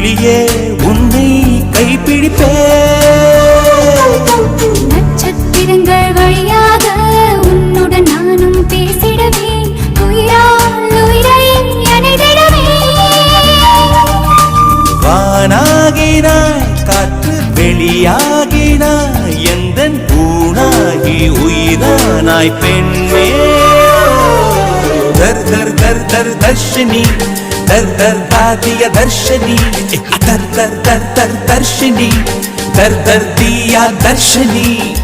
கிளியே உன்னை கைப்பிடிப்பே நட்சத்திரங்கள் வழியாக உன்னுடன் நானும் அணைதிடவே வானாகினாய் காற்று வெளியாகினாய் எந்த ஊனாகி உயிரானாய் பெண்ணே. தர் దర్ దర్శిని దర్ దర్ దాదియ దర్శని. దర్ దర్ దర్ దర్ దర్శిని దర్ దర్ దియా దర్శని.